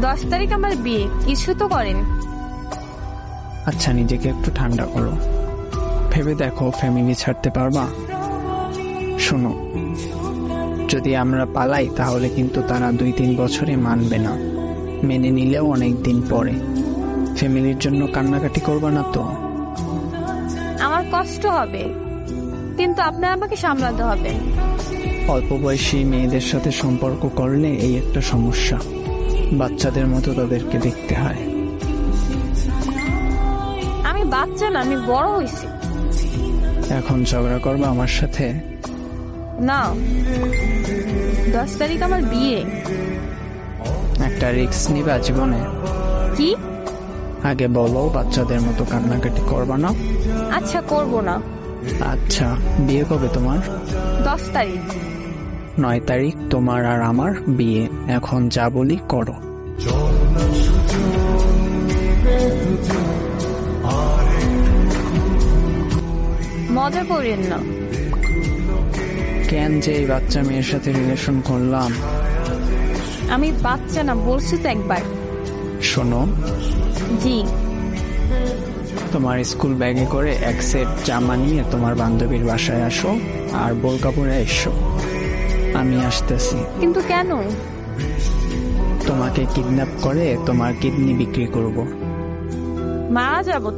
দশ তারিখ আমার বিয়ে কিছু তো করেন। আচ্ছা নিজেকে একটু ঠান্ডা করো। ভেবে দেখো ফ্যামিলি ছাড়তে পারবা? শোনো যদি আমরা পালাই তাহলে কিন্তু তারা দুই তিন বছরে মানবে না। মেনে নিলেও অনেক দিন পরে। ফ্যামিলির জন্য কান্নাকাটি করবা না তো? আমার কষ্ট হবে কিন্তু আপনার আমাকে সামলাতে হবে। অল্প বয়সী মেয়েদের সাথে সম্পর্ক করলে এই একটা সমস্যা। বাচ্চাদের মতো তাদেরকে দেখতে হয়। আমি বাচ্চা না আমি বড় হয়েছি। এখন ঝগড়া করবা আমার সাথে? না। দশ তারিখ আমার বিয়ে। একটা রিস্ক নিবা জীবনে। কি? আগে বলো বাচ্চাদের মতো কান্নাকাটি করবা না? আচ্ছা করব না। আচ্ছা বিয়ে কবে তোমার? দশ তারিখ। নয় তারিখ তোমার আর আমার বিয়ে। এখন যা বলি করো। মজা করেন না। কেন যে এই বাচ্চা মেয়ের সাথে রিলেশন করলাম? আমি বাচ্চা না বলছি তো একবার। শোনো। জি। তোমার স্কুল ব্যাগে করে এক সেট জামা নিয়ে তোমার বান্ধবীর বাসায় আসো আর বোল কাপড়ে এসো। আমি আসতেছি। কিন্তু কেন? তোমাকে কিডন্যাপ করে তোমার কিডনি বিক্রি করব। মারা যাব